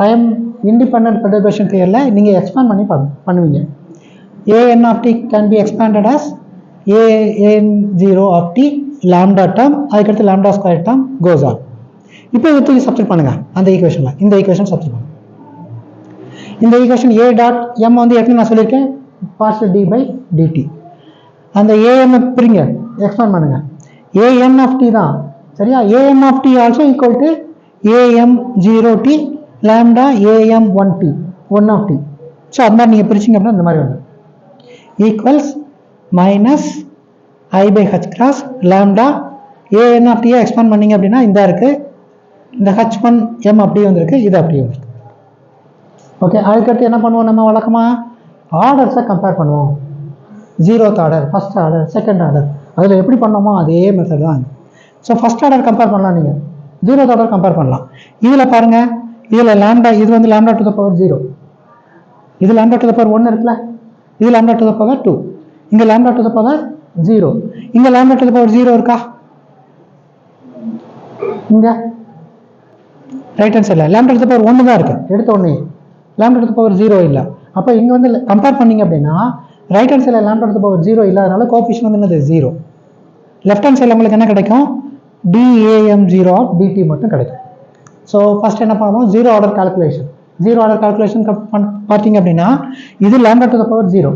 Time independent perturbation தியரில் நீங்கள் expand பண்ணி பண்ணுவீங்க. A n of t can be expanded as a n zero of t lambda term அதுக்கடுத்து lambda square term goes on இப்போ இதை தூக்கி substitute பண்ணுங்க. அந்த ஈக்குவேஷனில் இந்த ஈக்குவேஷன் சப்ஸ்டிட் பண்ணுங்க. இந்த ஈக்குவேஷன் ஏ டாட் எம் வந்து ஏற்கனவே நான் சொல்லியிருக்கேன் பார்ஷல் டி பை டிடி அந்த ஏஎம் பிரிங்க. எக்ஸ்பேண்ட் பண்ணுங்க. ஏஎன் ஆஃப் டி தான். சரியா? A m of t also equal to a m zero t lambda a m one t one of t so அந்த மாதிரி நீங்கள் பிரிச்சிங்க அப்படின்னா இந்த மாதிரி வரும். Equals minus i by h cross lambda a n of டியை expand பண்ணீங்க அப்படின்னா இந்த இருக்குது இந்த ஹச் ஒன் எம் அப்படியே வந்திருக்கு இது அப்படியே வந்திருக்கு. ஓகே அதுக்கடுத்து என்ன பண்ணுவோம் நம்ம வழக்கமாக ஆர்டர்ஸை கம்பேர் பண்ணுவோம். Zeroth order first order second order அதில் எப்படி பண்ணோமோ அதே மெத்தட் தான். ஸோ ஃபஸ்ட் ஆர்டர் கம்பேர் பண்ணலாம் நீங்கள் ஜீரோ ஆர்டர் கம்பேர் பண்ணலாம். இதில் பாருங்கள் இதில் லேம்டா இது வந்து lambda to the power zero இது லேம்டா டு த பவர் ஒன்று இருக்குல்ல? இது lambda to the power two இங்கே lambda to the power zero இங்கே lambda to the power zero இருக்கா? இங்கே. ரைட் ஹேண்ட் சைடில் லேம்டா டு த பவர் ஒன்று தான் இருக்குது எடுத்த உடனே. Lambda to the power zero இல்லை. அப்போ இங்கே வந்து கம்பேர் பண்ணிங்க அப்படின்னா ரைட் ஹேண்ட் சைடில் lambda to the power zero இல்லாதனால கோபிஷன் வந்து என்னது? ஜீரோ லெஃப்ட் ஹேண்ட் சைடில் உங்களுக்கு என்ன கிடைக்கும்? டிஏஎம் ஜீரோ ஆஃப் டிடி மட்டும் கிடைக்கும். ஸோ ஃபஸ்ட் என்ன பண்ணுவோம் zero order calculation zero order calculation பார்த்தீங்க அப்படின்னா இது lambda to the power zero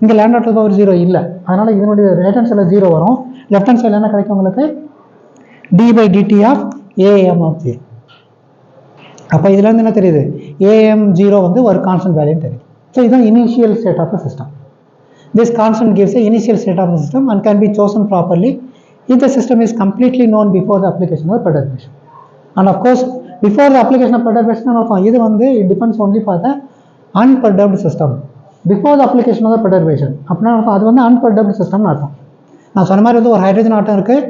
இங்கே lambda to the power zero இல்லை. அதனால் இதனுடைய ரைட் ஹேண்ட் சைடில் ஜீரோ வரும். லெஃப்ட் ஹேண்ட் சைடில் என்ன கிடைக்கும் உங்களுக்கு? D by dt of a m of zero அப்போ இதுலேருந்து என்ன தெரியுது? ஏஎம் ஜீரோ வந்து ஒரு கான்ஸ்டன்ட் வேல்யூன்னு தெரியுது. ஸோ இதுதான் initial state of the system this constant gives the initial state of system and can be chosen properly if the system is completely known before the application of perturbation. And of course, before the application of perturbation, அர்த்தம் இது வந்து it depends only for the unperturbed system. Before the application of the perturbation, அப்படின்னா அர்த்தம் அது வந்து unperturbed system அர்த்தம் நான் சொன்ன மாதிரி வந்து ஒரு ஹைட்ரஜன் ஆட்டம் இருக்குது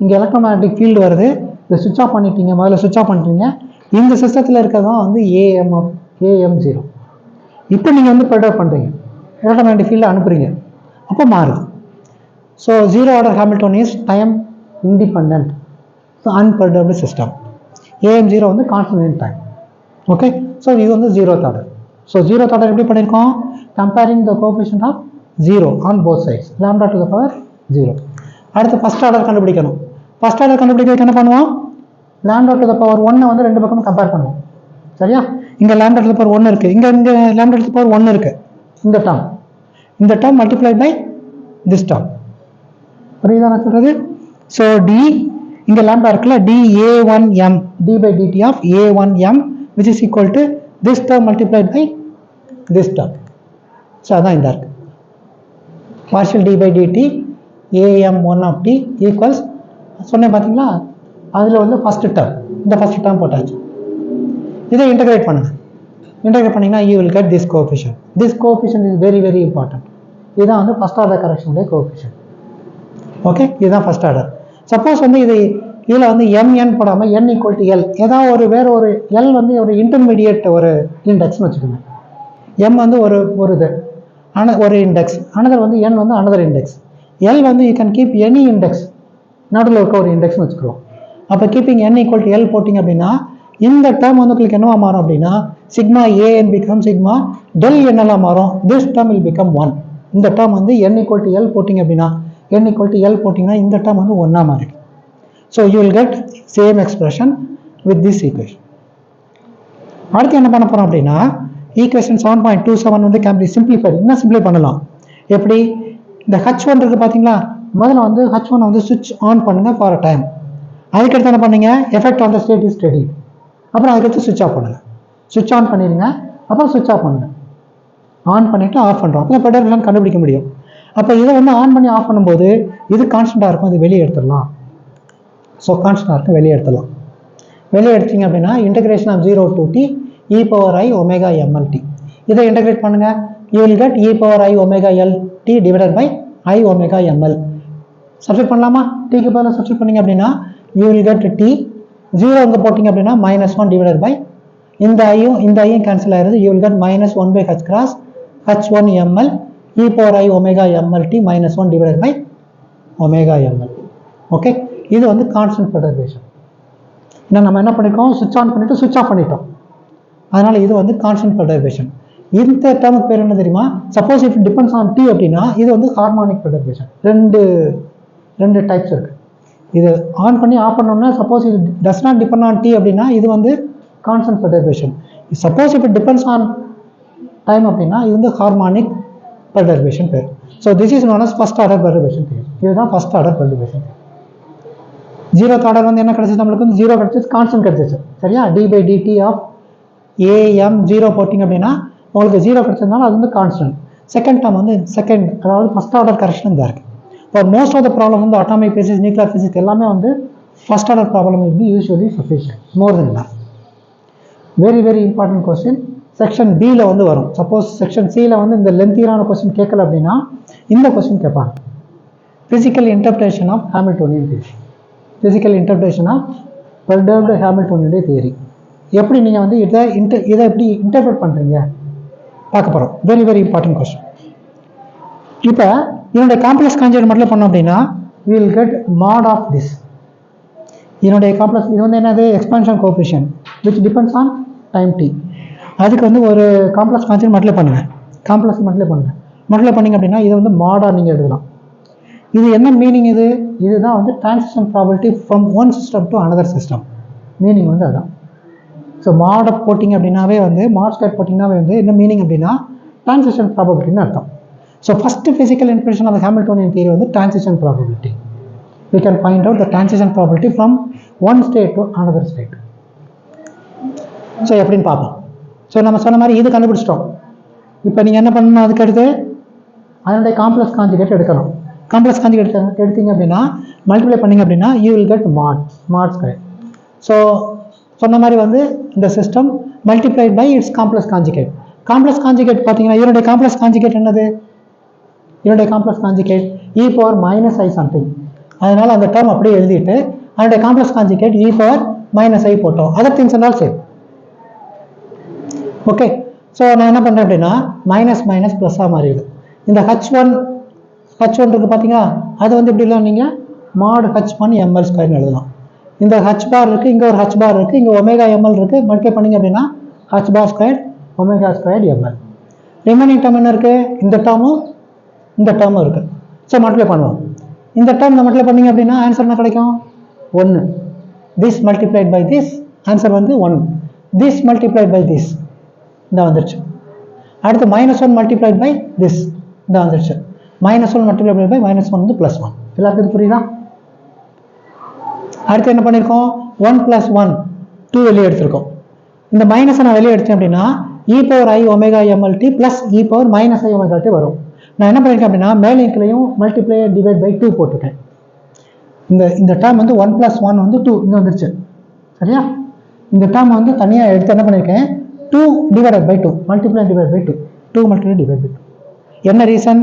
இங்கே எலக்ட்ரோமேட்டிக் ஃபீல்டு வருது இதை சுவிட்ச் ஆஃப் பண்ணிட்டீங்க முதல்ல சுவிட்ச் ஆஃப் பண்ணிட்டீங்க இந்த சிஸ்டத்தில் இருக்கிறது தான் வந்து ஏஎம் ஏஎம் ஜீரோ இப்போ நீங்கள் வந்து பெர்டர் பண்ணுறீங்க எலக்ட்ரோமேட்டிக் ஃபீல்டு அனுப்புறீங்க அப்போ மாறுது so zero order Hamiltonian is time independent so unperturbed system a m zero வந்து கான்ஸ்டன்ட் டைம் ஓகே ஸோ இது வந்து zero order so zero order எப்படி பண்ணியிருக்கோம் comparing the coefficient of zero on both sides lambda to the power zero அடுத்து first order கண்டுபிடிக்கணும். First order கண்டுபிடிக்கிறதுக்கு என்ன பண்ணுவோம்? லேண்ட் டு த பவர் ஒன்னை வந்து ரெண்டு பக்கமும் கம்பேர் பண்ணுவோம். சரியா? இங்கே லேண்ட் டு த பவர் ஒன்று இருக்குது இங்கே இங்கே லேண்ட் டு த பவர் ஒன்று இருக்குது இந்த டேர்ம் இந்த term multiply by this term புரியுதா நான் சொல்றது? ஸோ டி இங்கே லேம்டா இருக்குல்ல d a one m d by dt of a one m which is equal to this term multiplied by this term so அதான் இந்த இருக்கு. Partial d by dt a m one of t equals சொன்னேன் பார்த்தீங்களா அதில் வந்து first term இந்த first term போட்டாச்சு. இதை இன்டகிரேட் பண்ணுங்க. இன்டகிரேட் பண்ணிங்கன்னா you will get this coefficient this coefficient is very very important இதுதான் வந்து ஃபஸ்ட் ஆர்டர் கரெக்ஷனுடைய கோஃபிஷன் ஓகே இதுதான் ஃபஸ்ட் ஆர்டர் சப்போஸ் வந்து இது இதில் வந்து எம்என் போடாமல் என் ஈக்குவல் டு எல் ஏதாவது ஒரு வேறு ஒரு எல் வந்து ஒரு இன்டர்மீடியட் ஒரு இண்டெக்ஸ்னு வச்சுக்கோங்க. எம் வந்து ஒரு ஒரு இது. அன ஒரு இண்டெக்ஸ் அனதர் வந்து என் வந்து அனதர் இண்டெக்ஸ் எல் வந்து you can keep any index நடுவில் இருக்க ஒரு இண்டெக்ஸ்னு வச்சுக்கிறோம். அப்போ keeping n equal to l போட்டிங்க அப்படின்னா இந்த டேர்ம் வந்து உங்களுக்கு என்னவா மாறும் அப்படின்னா sigma a n become sigma del என்னெல்லாம் மாறும். This term will become one இந்த டேர்ம் வந்து என் ஈக்குவல் டு எல் போட்டிங்க அப்படின்னா என் ஈக்குவல் டு எல் போட்டிங்கன்னா இந்த டேர்ம் வந்து ஒன்றா மாறிடும். So you will get same expression with this equation அடுத்து என்ன பண்ண போகிறோம் அப்படின்னா equation seven point two seven வந்து கேன் பி சிம்பிளிஃபைட் இன்னும் சிம்பிளை பண்ணலாம்? எப்படி? இந்த ஹச் ஒன் இருக்குது பார்த்தீங்களா முதல்ல வந்து ஹச் ஒன் வந்து சுவிட்ச் ஆன் பண்ணுங்க ஃபார் அ டைம் அதுக்கடுத்து என்ன பண்ணுங்க? Effect on the state is steady அப்புறம் அதுக்கடுத்து சுவிட்ச் ஆஃப் பண்ணுங்க. சுவிட்ச் ஆன் பண்ணிடுங்க. அப்புறம் சுவிட்ச் ஆஃப் பண்ணுங்க. ஆன் பண்ணிவிட்டு ஆஃப் பண்ணுறோம் அப்போ பெட்டர் கண்டுபிடிக்க முடியும். அப்போ இதை வந்து ஆன் பண்ணி ஆஃப் பண்ணும்போது இது கான்ஸ்டண்ட்டாக இருக்கும் அது வெளியே எடுத்துடலாம். ஸோ கான்ஸ்டண்ட்டாக இருக்கும் வெளியே எடுத்துடலாம். வெளியே எடுத்தீங்க அப்படின்னா integration of zero to T E power I omega MLT இதை இன்டகிரேட் பண்ணுங்கள் you will get E power I omega L T divided by I omega ML substitute பண்ணலாமா? டிக்கு பதில் சப்ஸ்டிட் பண்ணீங்க அப்படின்னா you will get T zero இங்கே போட்டிங்க அப்படின்னா மைனஸ் ஒன் டிவைடட் பை இந்த ஐயும் இந்த ஐயும் கேன்சல் ஆயிருது. You will get minus one by H cross H one ML e power I omega ML T minus one divided by omega ML okay இது வந்து கான்ஸ்டன்ட் பெர்டர்பேஷன் ஏன்னா நம்ம என்ன பண்ணிருக்கோம் சுவிட்ச் ஆன் பண்ணிவிட்டு சுவிட்ச் ஆஃப் பண்ணிட்டோம். அதனால் இது வந்து கான்ஸ்டன்ட் பெர்டர்பேஷன் இந்த டேர்முக்கு பேர் என்ன தெரியுமா? Suppose if depends on T அப்படின்னா இது வந்து ஹார்மோனிக் பெர்டர்பேஷன் ரெண்டு ரெண்டு டைப்ஸ் இருக்குது இது ஆன் பண்ணி ஆஃப் பண்ணோம்னா சப்போஸ் இது does not depend on T அப்படின்னா இது வந்து constant perturbation suppose if it depends on time அப்படின்னா இது வந்து ஹார்மானிக் பெர்டர்பேஷன் பேர் so this is known first order perturbation பேர் இதுதான் first order perturbation zero order வந்து என்ன கிடைச்சது? நம்மளுக்கு வந்து ஜீரோ கிடைச்சது கான்ஸ்டன்ட் கிடைச்சிச்சு சரியா? T by DT of AM zero போட்டிங்க அப்படின்னா உங்களுக்கு ஜீரோ கிடைச்சதுனால அது வந்து கான்ஸ்டன்ட் செகண்ட் டேர்ம் வந்து செகண்ட் அதாவது ஃபஸ்ட் ஆர்டர் கரெக்ஷன் தான் இருக்குது இப்போ மோஸ்ட் ஆஃப் த ப்ராப்ளம் வந்து அட்டாமிக் ஃபிசிக்ஸ் நியூக்ளியர் ஃபிசிக்ஸ் எல்லாமே வந்து ஃபஸ்ட் ஆர்டர் ப்ராப்ளம் வந்து usually sufficient more then very very important question section பியில் வந்து வரும். சப்போஸ் செக்ஷன் சியில் வந்து இந்த லென்த்தியரான கொஸ்டின் கேட்கல அப்படின்னா இந்த கொஸ்டின் கேட்பாங்க. Physical interpretation of Hamiltonian theory physical interpretation of perturbed ஹேமில்டோனியுடைய theory எப்படி நீங்கள் வந்து இதை இன்டர் இதை எப்படி இன்டர்பிரட் பண்ணுறீங்க பார்க்க போகிறோம் வெரி வெரி இம்பார்ட்டன்ட் கொஸ்டின் இப்போ என்னுடைய காம்ப்ளெக்ஸ் கான்ஜெக்ட் மட்டும் பண்ணோம் அப்படின்னா will get mod of this என்னுடைய காம்ப்ளெக்ஸ் இது வந்து என்னது? Expansion coefficient which depends on time T அதுக்கு வந்து ஒரு காம்ப்ளெக்ஸ் கான்ஜெக்ட் மட்டும் பண்ணுவேன் காம்ப்ளெக்ஸ் மட்டும் பண்ணுவேன் மட்டும் பண்ணிங்க அப்படின்னா இதை வந்து மாடாக நீங்கள் எழுதலாம் இது என்ன மீனிங் இது? இதுதான் வந்து transition property from one system to another system meaning வந்து அதுதான் ஸோ மாடை போட்டிங்க அப்படின்னாவே வந்து மாட் ஸ்கொயர் போட்டிங்கனாவே வந்து என்ன மீனிங் அப்படின்னா டிரான்சிஷன் ப்ராபபிலிட்டின்னு அர்த்தம். So first physical information of Hamiltonian theory வந்து transition probability we can find out the transition property from one state to another state so எப்படின்னு பார்ப்போம். ஸோ நம்ம சொன்ன மாதிரி இது கண்டுபிடிச்சிட்டோம். இப்போ நீங்கள் என்ன பண்ணணும் அதுக்கடுத்து? அதனுடைய காம்ப்ளெக்ஸ் காஞ்சிகேட் எடுக்கணும். காம்ப்ளெக்ஸ் காஞ்சிகேட் எடுத்தீங்க அப்படின்னா மல்டிப்ளை பண்ணிங்க அப்படின்னா you will get marks marks square so சொன்ன மாதிரி வந்து இந்த system multiplied by its complex conjugate complex conjugate பார்த்தீங்கன்னா இதனுடைய காம்ப்ளெக்ஸ் காஞ்சிகேட் என்னது? இதனுடைய complex conjugate E power minus I something அதனால் அந்த டேர்ம் அப்படியே எழுதிட்டு அதனுடைய complex conjugate E power minus I போட்டோம். அதர் திங்ஸ் என்றால் சேம் ஓகே ஸோ நான் என்ன பண்ணுறேன் அப்படின்னா மைனஸ் மைனஸ் ப்ளஸ்ஸாக மாறிடுது இந்த ஹச் ஒன் ஹச் ஒன் இருக்குது பார்த்தீங்களா அது வந்து எப்படிலாம் நீங்கள் மாடு ஹச் ஒன் எம்எல் ஸ்கொயர்னு எழுதலாம். இந்த ஹச் பார் இருக்குது இங்கே ஒரு ஹச் பார் இருக்குது இங்கே ஒமேகா எம்எல் இருக்குது மல்டிப்ளை பண்ணீங்க அப்படின்னா H bar square omega square ML remaining term என்ன இருக்குது இந்த டேர்மும் இந்த டேர்மும் இருக்குது ஸோ மல்டிப்ளை பண்ணுவோம். இந்த டேர்ம் மல்டிப்ளை பண்ணீங்க அப்படின்னா ஆன்சர் என்ன கிடைக்கும்? ஒன்று this multiplied by this answer வந்து one this multiplied by this இந்த வந்துருச்சு. அடுத்து minus one multiplied by this இந்த வந்துருச்சு. Minus one multiply by minus one வந்து ப்ளஸ் ஒன் எல்லாருக்கும் புரியுதா? அடுத்து என்ன பண்ணியிருக்கோம் ஒன் ப்ளஸ் ஒன் டூ வெளியே எடுத்திருக்கோம். இந்த மைனஸை நான் வெளியே எடுத்தேன் அப்படின்னா E power I omega MLT plus E power minus I omega T வரும். நான் என்ன பண்ணியிருக்கேன் அப்படின்னா மேலேக்கிலையும் மல்டிப்ளை டிவைட் பை டூ போட்டுட்டேன் இந்த இந்த டேர்ம் வந்து ஒன் ப்ளஸ் ஒன் வந்து டூ இங்கே வந்துருச்சு. சரியா? இந்த டேர்ம் வந்து தனியாக எடுத்து என்ன பண்ணியிருக்கேன் two divided by two multiply divide by two two multiply divide by two என்ன reason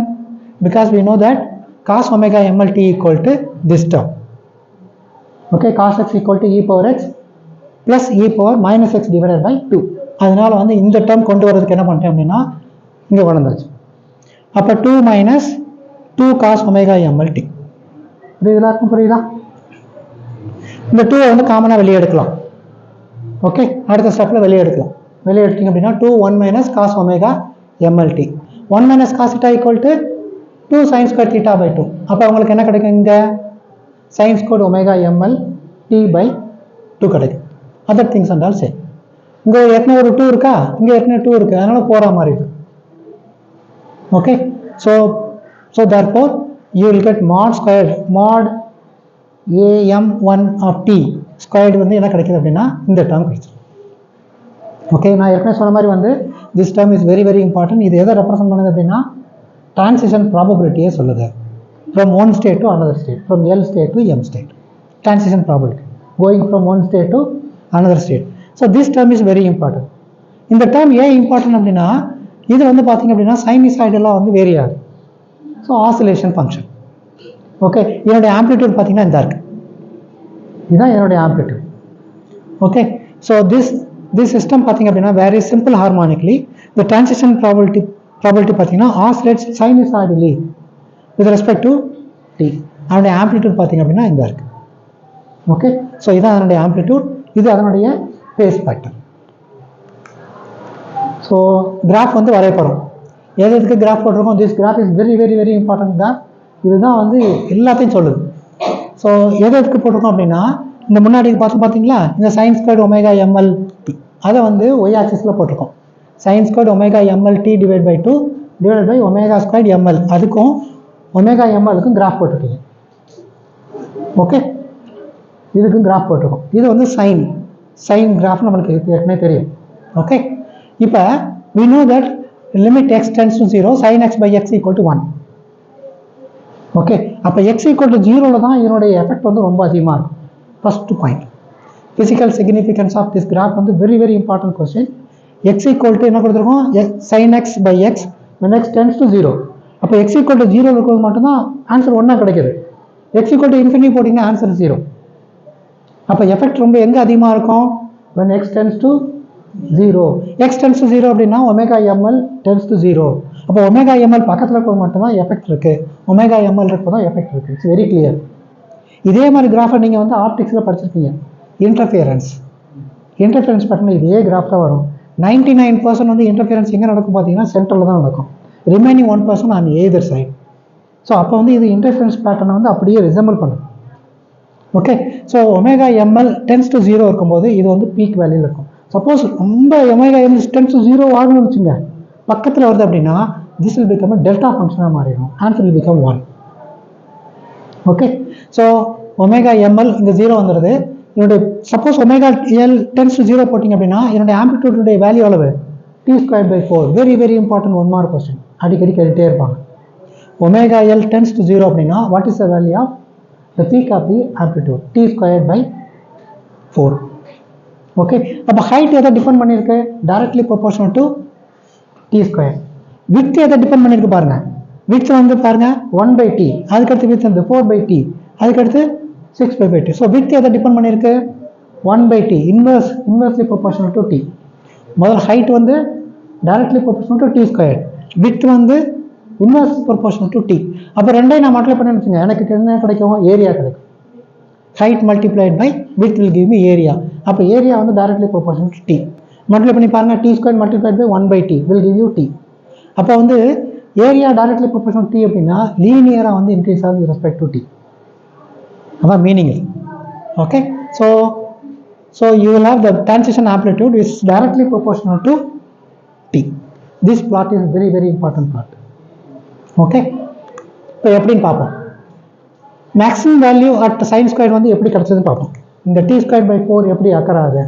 because we know that cos omega mlt equal to this term. Okay cos x equal to e power x plus e power minus x divided by 2 அதனால் வந்து இந்த term கொண்டு வரதுக்கு என்ன பண்ணிட்டேன் அப்படின்னா இங்கே கொண்டு வந்தாச்சு அப்போ two minus two cos omega MLT இது இருக்கும் புரியுதா? இந்த டூவை வந்து காமனாக வெளியே எடுக்கலாம். ஓகே அடுத்த ஸ்டெப்பில் வெளியே எடுக்கலாம். வெளியே எடுத்தீங்க அப்படின்னா two one minus cos omega MLT one minus cos theta equal to two sine square theta by two அப்போ உங்களுக்கு என்ன கிடைக்கும் இங்கே? Sine square omega ML T by two கிடைக்கும். அதர் திங்ஸ் என்றால் சரி இங்கே ஏற்கனவே ஒரு டூ இருக்கா? இங்கே ஏற்கனவே டூ இருக்குது அதனால போகிற மாதிரி இருக்கு. Okay so so therefore you will get mod square mod AM one of T squared வந்து என்ன கிடைக்குது அப்படின்னா இந்த டேர்ம் கிடைச்சிடும் ஓகே நான் ஏற்கனவே சொன்ன மாதிரி வந்து this term is very very important இது எதை ரெப்ரசென்ட் பண்ணுது அப்படின்னா டிரான்சிஷன் ப்ராபபிலிட்டியே சொல்லுது. From one state to another state from L state to M state transition probability going from one state to another state so this term is very important இந்த term ஏன் important அப்படின்னா இது வந்து பார்த்தீங்க அப்படின்னா சைனிசாய்டெல்லாம் வந்து வேரி ஆகுது. ஸோ ஆசிலேஷன் ஃபங்க்ஷன் ஓகே என்னுடைய ஆம்ப்ளிடியூட் பார்த்தீங்கன்னா இந்த இருக்குது இதுதான் என்னுடைய amplitude okay so this this system பார்த்தீங்க அப்படின்னா வெரி சிம்பிள் ஹார்மானிக்லி இந்த டிரான்சிஷன் ப்ராபபிலிட்டி ப்ராபபிலிட்டி பார்த்தீங்கன்னா oscillates sinusoidally with respect to T அதனுடைய ஆம்ப்ளிடியூட் பார்த்தீங்க அப்படின்னா இங்கே இருக்குது ஓகே ஸோ இதுதான் அதனுடைய ஆம்ப்ளிடியூட் இது அதனுடைய ஃபேஸ் பேட்டர்ன் ஸோ கிராஃப் வந்து வரையப்படும். எது எதுக்கு கிராஃப் போட்டிருக்கோம்? This graph is very very very important தான். இதுதான் வந்து எல்லாத்தையும் சொல்லுது. ஸோ எது எதுக்கு போட்டிருக்கோம் அப்படின்னா இந்த முன்னாடி பார்த்து பார்த்தீங்களா? இந்த சயின்ஸ் ஸ்கொயர்டு ஒமேகா எம்எல் அதை வந்து ஒய் ஆக்சிஸில் போட்டிருக்கோம். Sine squared omega ML T divide by two divide by omega squared ML அதுக்கும் ஒமேகா எம்எல்க்கும் கிராஃப் போட்டிருக்கீங்க. ஓகே இதுக்கும் கிராஃப் போட்டிருக்கோம். இது வந்து சைன் சைன் கிராஃப் நம்மளுக்கு ஏற்கனவே தெரியும். ஓகே இப்போ we know that limit X tends to zero sine X by X equal to one okay அப்போ எக்ஸ் ஈக்குவல் டு ஜீரோவில் தான் இதனுடைய எஃபெக்ட் வந்து ரொம்ப அதிகமாக இருக்கும். First point physical significance of this graph வந்து very very important question X equal to என்ன கொடுத்துருக்கோம்? X sine X by X when X tends to zero அப்போ எக்ஸ் ஈக்குவல் டு ஜீரோ இருக்கிறது மட்டும்தான் ஆன்சர் ஒன்றா கிடைக்கிது. எக்ஸ் ஈக்குவல் டு இன்ஃபினிட்டி போட்டிங்கன்னா answer zero அப்போ எஃபெக்ட் ரொம்ப எங்கே அதிகமாக இருக்கும்? When X tends to zero X tends to zero அப்படின்னா omega ML tends to zero அப்போ ஒமேகா எம்எல் பக்கத்தில் இருக்கிறது மட்டும்தான் எஃபெக்ட் இருக்குது ஒமேகா எம்எல் இருக்கிறது தான் எஃபெக்ட் இருக்குது இட்ஸ் வெரி கிளியர் இதே மாதிரி கிராஃபை நீங்கள் வந்து ஆப்டிக்ஸில் படிச்சிருக்கீங்க இன்டர்ஃபியரன்ஸ் இன்டர்ஃபியரன்ஸ் பார்த்தீங்கன்னா இதே கிராஃப் தான் வரும். நைன்டி நைன் பர்சன்ட் வந்து இன்டர்ஃபியரன்ஸ் எங்கே நடக்கும் பார்த்தீங்கன்னா சென்டரில் தான் நடக்கும். Remaining one percent on either side so அப்போ வந்து இது இன்டர்ஃபியரன்ஸ் பேட்டர்னை வந்து அப்படியே ரிசம்பிள் பண்ணும். Okay so omega ML tends to zero இருக்கும்போது இது வந்து பீக் வேல்யூவில் இருக்கும். சப்போஸ் ரொம்ப omega ML tends to zero ஆகணும்னு வச்சுங்க. பக்கத்தில் வருது அப்படின்னா திஸ் வில் பிகம் டெல்டா ஃபங்க்ஷனாக மாறிடும். Answer will become one okay so omega ML இங்கே ஜீரோ வந்துடுது என்னுடைய suppose omega L tends to zero போட்டிங்க அப்படின்னா என்னுடைய ஆம்பிடியூடுடைய வேல்யூ அளவு T square by four very very important one mark question அடிக்கடி கேட்டுகிட்டே இருப்பாங்க. Omega L tends to zero அப்படின்னா what is the value of the peak of the amplitude T square by four okay அப்போ height எதை depend பண்ணியிருக்கு? Directly proportional to T square with எதை depend பண்ணியிருக்கு பாருங்கள் வித் வந்து பாருங்க ஒன் பை டி அதுக்கடுத்து வித் வந்து ஃபோர் பை டி அதுக்கடுத்து six by by T so with எதை டிபெண்ட் பண்ணியிருக்கு? One by T inverse inversely proportional to T முதல் ஹைட் வந்து directly proportional to T square with வந்து இன்வர்ஸ் ப்ரொபோர்ஷனல் டு டி அப்போ ரெண்டையும் நான் மல்டிப்ளை பண்ணி வச்சுங்க எனக்கு என்ன கிடைக்கும்? ஏரியா கிடைக்கும். Height multiplied by with will give me area அப்போ ஏரியா வந்து directly proportional to T multiply பண்ணி பாருங்கள் T square multiplied by one by T will give you T அப்போ வந்து ஏரியா டைரக்ட்லி ப்ரொபோர்ஷனல் டி அப்படின்னா லீனியராக வந்து இன்க்ரீஸ் ஆகுது ரெஸ்பெக்ட் டு டி அதான் meaning okay so so you will have the transition amplitude is directly proportional to T this part is very very important part okay இப்போ எப்படின்னு பார்ப்போம். Maximum value at sine square வந்து எப்படி கிடச்சதுன்னு பார்ப்போம். இந்த D square by four எப்படி அக்கறாது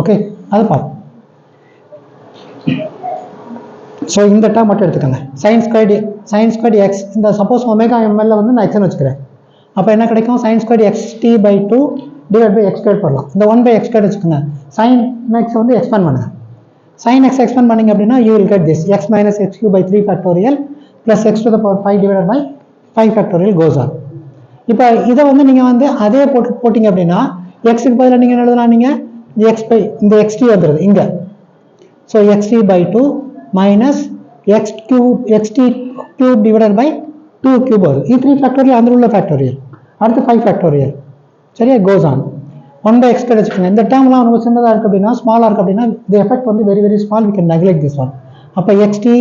okay அதை பார்ப்போம். ஸோ இந்த டேம் மட்டும் எடுத்துக்கோங்க. Sine squared sine squared X இந்த சப்போஸ் ஒமேகா எம்எல்ல வந்து நான் எக்ஸ்னு வச்சுக்கிறேன். அப்போ என்ன கிடைக்கும்? Sine squared X T by two divide by X square போடலாம். இந்த ஒன் பை எக்ஸ் ஸ்கொயர் வச்சுக்கோங்க. சைன் எக்ஸ் வந்து எக்ஸ்பேண்ட் பண்ணுங்க. சைன் எக்ஸ் எக்ஸ்பேண்ட் பண்ணிங்க அப்படின்னா you will get this X minus X cube by three factorial plus X to the power five divide by five factorial goes on இப்போ இதை வந்து நீங்கள் வந்து அதே போட்டு போட்டிங்க அப்படின்னா எக்ஸுக்கு பதிலாக நீங்கள் என்ன எழுதலாம் நீங்கள் எக்ஸ் பை இந்த எக்ஸ்டி வந்துடுது இங்கே. So XT by two minus X cube XT cube divided by two cube வரும். இது த்ரீ ஃபேக்டோரியல் அந்த உள்ள ஃபேக்டோரியல் அடுத்து ஃபைவ் ஃபேக்டோரியல் சரியா? Goes on one by expect வச்சுக்கோங்க இந்த டேர்ம்லாம் ரொம்ப சின்னதாக இருக்குது அப்படின்னா ஸ்மாலாக இருக்குது அப்படின்னா இந்த எஃபெக்ட் வந்து very very small we can neglect this one அப்போ XT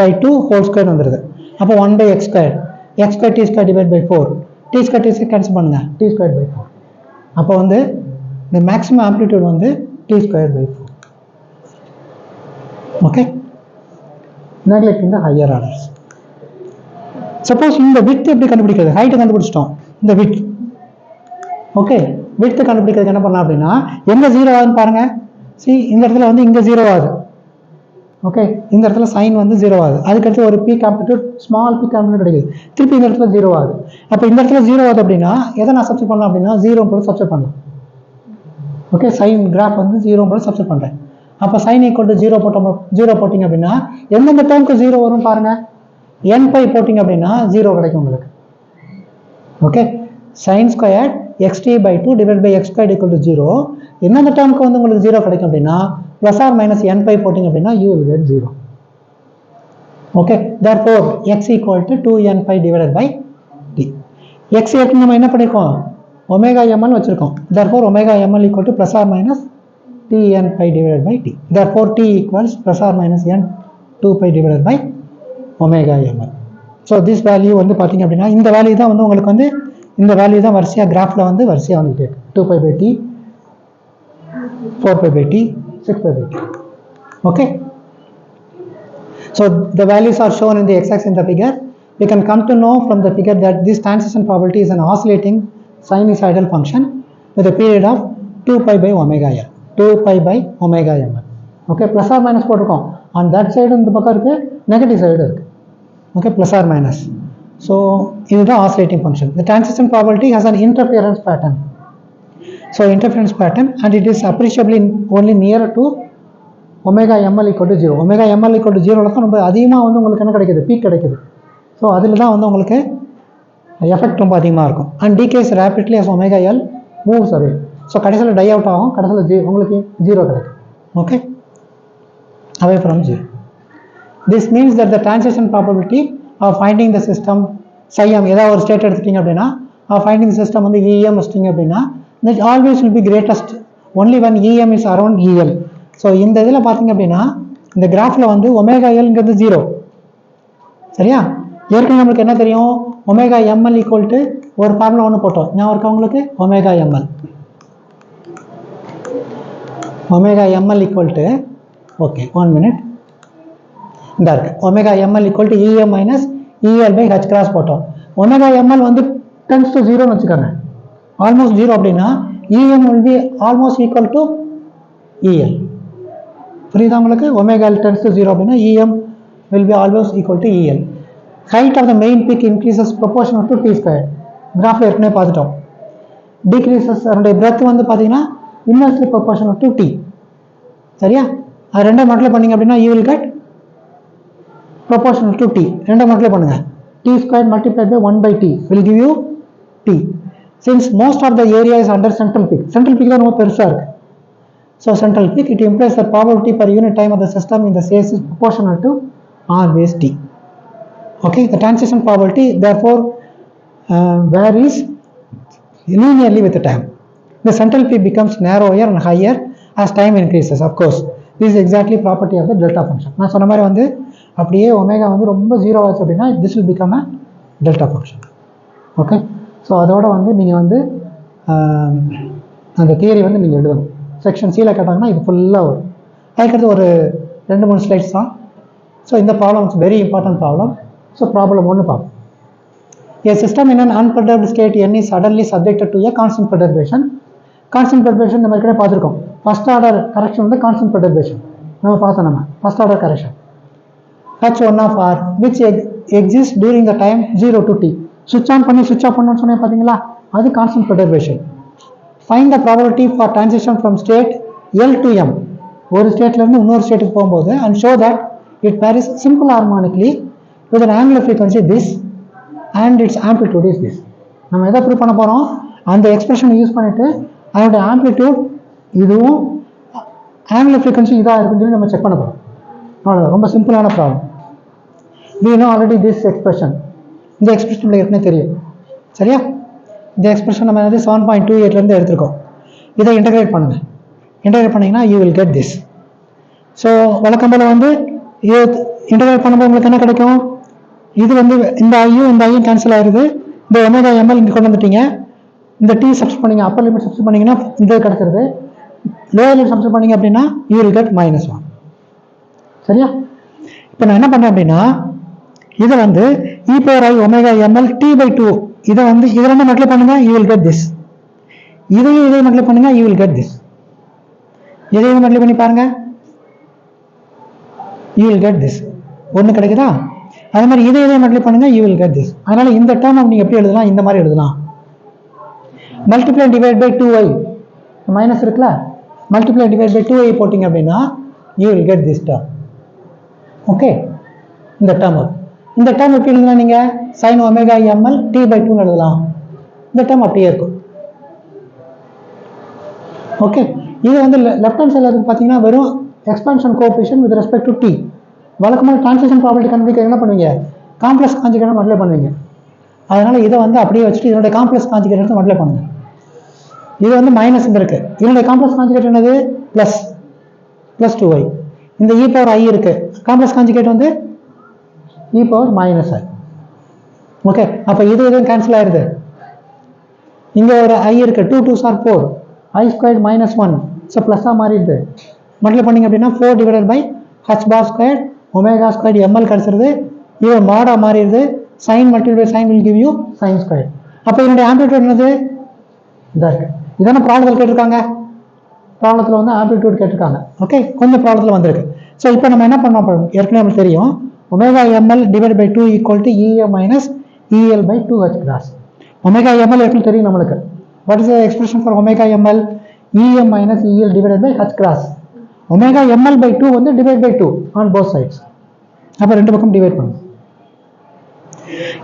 by two whole square வந்துடுது அப்போ one by X square X square T square divide by four T square T square cancel பண்ணுங்கள் டி ஸ்கொயர் பை ஃபோர் அப்போ வந்து இந்த maximum amplitude வந்து T square by four okay neglecting the higher orders suppose இந்த with எப்படி கண்டுபிடிக்கிறது? ஹைட்டை கண்டுபிடிச்சிட்டோம். இந்த வித் ஓகே வித்து கண்டுபிடிக்கிறதுக்கு என்ன பண்ணலாம் அப்படின்னா எங்கே ஜீரோ ஆகுதுன்னு பாருங்கள் சி இந்த இடத்துல வந்து இங்கே ஜீரோ ஆகுது. ஓகே இந்த இடத்துல சைன் வந்து ஜீரோ ஆகுது. அதுக்கடுத்து ஒரு peak amplitude small peak amplitude கிடைக்குது. திருப்பி இந்த இடத்துல ஜீரோ ஆகுது. அப்போ இந்த இடத்துல ஜீரோ ஆகுது அப்படின்னா எதை நான் சப்ஸ்ட் பண்ணலாம் அப்படின்னா ஜீரோ கூட சப்ஸ்ட் பண்ணலாம். ஓகே சைன் கிராஃப் வந்து ஜீரோ கூட சப்ஸ்ட் பண்ணுறேன் அப்போ சைன் ஈக்குவல் டு ஜீரோ போட்டோம் ஜீரோ போட்டிங்க அப்படின்னா எந்தெந்த டேர்முக்கு ஜீரோ வரும் பாருங்க. என் பை போட்டிங்க அப்படின்னா ஜீரோ கிடைக்கும் உங்களுக்கு. Okay sine square X T by two divide by X square equal to zero எந்தெந்த டேர்முக்கு வந்து உங்களுக்கு ஜீரோ கிடைக்கும் அப்படின்னா plus or minus N pi போட்டிங்க அப்படின்னா you will get zero okay therefore X equal to two N pi divided by T X ஏற்கனவே நம்ம என்ன பண்ணியிருக்கோம் ஒமேகா எம்எல் வச்சுருக்கோம். Four omega M L equal to plus or minus minus tn pi divided by t therefore t equals plus or minus n 2 pi divided by omega ml so this value வந்து பார்த்தீங்க அப்படின்னா இந்த value தான் வந்து உங்களுக்கு வந்து இந்த value தான் வரிசையாக கிராஃபில் வந்து வரிசையாக வந்துட்டு இருக்கு two pi by T four pi by T six pi by T okay So the values are shown in the x-axis in the figure. We can come to know from the figure that this transition probability is an oscillating sinusoidal function with a period of 2 pi by omega l. 2 pi by omega ml. Okay, plus or minus போட்டிருக்கோம் on that side இந்த பக்கம் இருக்கு negative side இருக்கு okay plus or minus. So இதுதான் oscillating function. The transition probability has an interference pattern. So interference pattern and it is appreciably only nearer to omega M L equal to zero omega M L equal to ஜீரோவில் தான் ரொம்ப அதிகமாக வந்து உங்களுக்கு என்ன கிடைக்குது peak கிடைக்குது so அதில் தான் வந்து உங்களுக்கு எஃபெக்ட் ரொம்ப அதிகமாக இருக்கும் and decays rapidly as omega L moves away so கடைசியில் டை அவுட் ஆகும். கடைசியில் ஜீ உங்களுக்கு ஜீரோ கிடைக்கும். Okay away from zero this means that the transition probability of finding the system psi ஏதாவது ஒரு ஸ்டேட் எடுத்துட்டிங்க அப்படின்னா ஆஃப் ஃபைண்டிங் the வந்து இஎம் வச்சிட்டிங்க அப்படின்னா that always will be greatest only one E M is around E L so இந்த இதில் பார்த்தீங்க அப்படின்னா இந்த கிராஃபில் வந்து ஒமேகா எல்ங்கிறது ஜீரோ சரியா? ஏற்கனவே நம்மளுக்கு என்ன தெரியும்? Omega M L equal to ஒரு ஃபார்முலா ஒன்று போட்டோம். ஞாபகம் இருக்கா உங்களுக்கு? Omega M L omega M L equal to okay one minute இந்த இருக்கு. Omega M L equal to E M minus E L by H cross போட்டோம். ஒமேகா எம்எல் வந்து டென்ஸ் டு ஜீரோன்னு வச்சுக்கோங்க. ஆல்மோஸ்ட் ஜீரோ அப்படின்னா E M will be almost equal to E L புரியுதா உங்களுக்கு? Omega tends to zero அப்படின்னா E M will be almost equal to E L height of the main peak increases proportion to T square கிராஃபில் ஏற்கனவே பார்த்துட்டோம். Decreases அதனுடைய breadth வந்து பார்த்தீங்கன்னா inversely proportional to D சரியா அது ரெண்டை மல்டிப்ளை பண்ணீங்க அப்படின்னா you will cut proportional to T ரெண்டை மல்டிப்ளை பண்ணுங்க T square multiply by one by T will give you T since most of the area is under central peak central peak தான் ரொம்ப பெருசாக இருக்குது so central peak it implies the probability per unit time of the system இந்த case is proportional to or waste T okay the transition probability therefore where is linearly with time the central P becomes narrower and higher as time increases, of course. This is exactly property of the delta function. நான் சொன்ன மாதிரி வந்து அப்படியே omega வந்து ரொம்ப zero ஆச்சு அப்படின்னா this will become a delta function okay so அதோட வந்து நீங்கள் வந்து அந்த தியரி வந்து நீங்கள் எழுதணும் செக்ஷன் சியில் கேட்டாங்கன்னா இது ஃபுல்லாக வரும் அதுக்கடுத்து ஒரு ரெண்டு மூணு ஸ்லைட்ஸ் தான் ஸோ இந்த problem it's very important problem so problem ஒன்று பார்ப்போம் ஏ சிஸ்டம் என்ன an state state n is suddenly subjected to a constant perturbation நம்ம ஏற்கனவே பார்த்துருக்கோம் ஃபஸ்ட் ஆர்டர் கரெக்ஷன் வந்து கான்ஸ்டன்ட் பெர்பேஷன் நம்ம பார்த்தோம் நம்ம first order correction H one of R which ex exist during the time zero to T switch on பண்ணி switch off பண்ணணும்னு சொன்னேன் பார்த்தீங்களா அது constant perturbation fine the probability for transition from state L to M ஒரு ஸ்டேட்லேருந்து இன்னொரு ஸ்டேட்டுக்கு போகும்போது and show that it varies simple harmonically with an angular frequency this and its amplitude is this நம்ம எதை ப்ரூவ் பண்ண போகிறோம் அந்த எக்ஸ்பிரஷனை யூஸ் பண்ணிவிட்டு அதோட ஆம்ப்ளிடியூட் இதுவும் ஆங்கிள் ஃப்ரீக்வன்சி இதாக இருக்குன்னு சொல்லி நம்ம செக் பண்ண போகிறோம் அவ்வளோதான் ரொம்ப சிம்பிளான problem we know already this expression இந்த எக்ஸ்பிரஷன் உங்களுக்கு ஏற்கனவே தெரியும். சரியா? இந்த எக்ஸ்பிரஷன் நம்ம வந்து செவன் பாயிண்ட் டூ எயிட்லேருந்து எடுத்திருக்கோம். இதை இன்டகிரேட் பண்ணுங்க. இன்டகிரேட் பண்ணிங்கன்னா you will get this so வழக்கம் போல் வந்து இது இன்டகிரேட் பண்ணும்போது உங்களுக்கு என்ன கிடைக்கும்? இது வந்து இந்த ஐயும் இந்த ஐயும் கேன்சல் ஆயிருது. இந்த ஒமேகா எம்எல் இங்கே கொண்டு வந்துட்டீங்க. இந்த டி சப்ஸ் பண்ணீங்க அப்பர் லிமிட் சப்ஸ் பண்ணிங்கன்னா இது கிடச்சிருது. லோயர் லிமிட் சப்ஸ் பண்ணீங்க அப்படின்னா you will get minus one சரியா? இப்போ நான் என்ன பண்ணேன் அப்படின்னா இதை வந்து E power I omega M L T by two இதை வந்து இதை ரெண்டு மட்டும் பண்ணுங்க யூ வில் கெட் திஸ் இதையும் இதை மட்டும் பண்ணுங்க யூ வில் கெட் திஸ் இதையும் மட்டும் பண்ணி பாருங்க. யூ வில் கெட் திஸ் ஒன்று கிடைக்குதா? அதே மாதிரி இதை இதையும் மட்டும் பண்ணுங்க யூ வில் கெட் திஸ் அதனால இந்த டேர்ம் நீங்கள் எப்படி எழுதலாம்? இந்த மாதிரி எழுதலாம். Multiply divide by two Y minus இருக்குல்ல? Multiply divide by two Y போட்டிங்க அப்படின்னா you will get this term okay இந்த டேர்ம் இந்த டேர்ம் எப்படி எழுதலாம் நீங்கள் sine omega M L T by டூன்னு எழுதலாம். இந்த டேர்ம் அப்படியே இருக்கும். ஓகே இது வந்து லெஃப்ட் ஹேண்ட் சைடில் இருக்கு பார்த்தீங்கன்னா வெறும் expansion coefficient with respect to T வழக்கமாக டிரான்ஸ்லேஷன் ப்ராப்பர்ட்டி கண்டுபிடிக்க என்ன பண்ணுவீங்க? காம்ப்ளெக்ஸ் காஞ்சிகேட் மட்டும் பண்ணுவீங்க. அதனால் இதை வந்து அப்படியே வச்சுட்டு இதோட காம்ப்ளெக்ஸ் காஞ்சிகேட் மட்டும் பண்ணுங்க. இது வந்து மைனஸ் இருக்கு. இதனுடைய காம்ப்ளெக்ஸ் கான்ஜுகேட் என்னது? ப்ளஸ் ப்ளஸ் டூ ஒய் இந்த இ பவர் ஐ இருக்கு. காம்ப்ளெக்ஸ் கான்ஜுகேட் வந்து E power minus I okay அப்போ இது இதுவும் கேன்சல் ஆயிடுது இங்கே ஒரு ஐ இருக்கு. Two two sir four I square minus one so ப்ளஸ்ஸாக மாறிடுது. மட்டும் பண்ணிங்க அப்படின்னா four divided by H bar square omega square M L கிடச்சிருது இது மாடாக மாறிடுது. Sine multiply sine will give you sine square அப்போ என்னுடைய ஆம்பிளிட்யூட் என்னது? இதாக இருக்குது இதான ப்ராப்ளத்தில் கேட்டிருக்காங்க? ப்ராப்ளத்தில் வந்து ஆம்பிடியூட் கேட்டிருக்காங்க. ஓகே கொஞ்சம் ப்ராப்ளத்தில் வந்திருக்கு. ஸோ இப்போ நம்ம என்ன பண்ணோம் ஏற்கனவே நமக்கு தெரியும். Omega M L divide by two equal to E M minus E L by two H cross omega M L ஏற்கனவே தெரியும் நம்மளுக்கு. What is the expression for omega M L E M minus E L divide by H cross omega M L by two வந்து divide by two on both sides அப்போ ரெண்டு பக்கம் divide பண்ணும்.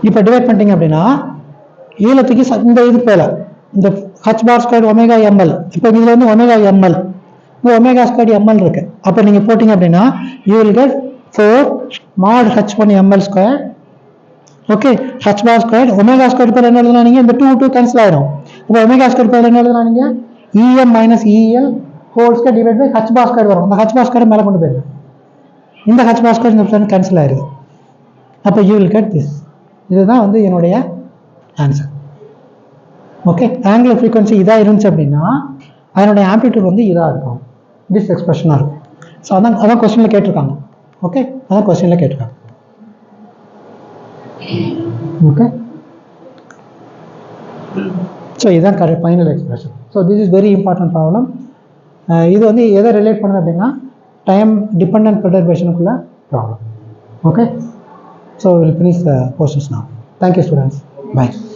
இப்போ divide பண்ணிட்டீங்க அப்படின்னா ஈழத்துக்கு இந்த இது போல. இந்த H bar square omega M L இப்போ இதில் வந்து ஒமேகா எம்எல் இந்த ஒமேகா ஸ்கொயர் எம்எல் இருக்கு. அப்போ நீங்கள் போட்டிங்க அப்படின்னா you will get four mod H one M L square okay H bar square omega square per என்ன எழுதுனா நீங்கள் இந்த டூ டூ கேன்சல் ஆயிரும். இப்போ ஒமேகா ஸ்கொயர் பேர் என்ன எழுதுனா நீங்கள் E M minus E L whole square divide by H bar square வரும். அந்த ஹச் பார் ஸ்கொயர் மேலே கொண்டு போயிடும் இந்த ஹச் பார் ஸ்கொயர் இந்த கேன்சல் ஆயிருது அப்போ யூ வில் கெட் திஸ் இதுதான் வந்து என்னுடைய ஆன்சர் ஓகே ஆங்குலர் ஃப்ரீக்வன்சி இதாக இருந்துச்சு அப்படின்னா அதனுடைய ஆம்பிடியூட் வந்து இதாக இருக்கும். டிஸ் எக்ஸ்பிரஷனாக இருக்கும். ஸோ அதான் அதான் கொஸ்டினில் கேட்டிருக்காங்க. ஓகே அதான் கொஸ்டினில் கேட்டிருக்காங்க. ஓகே ஸோ இதுதான் correct final expression so this is very important problem இது வந்து எதை ரிலேட் பண்ணுது அப்படின்னா time depend பெர்டர்பேஷனுக்குள்ள problem okay so will finish the portions நான் தேங்க்யூ ஸ்டூடெண்ட்ஸ் students.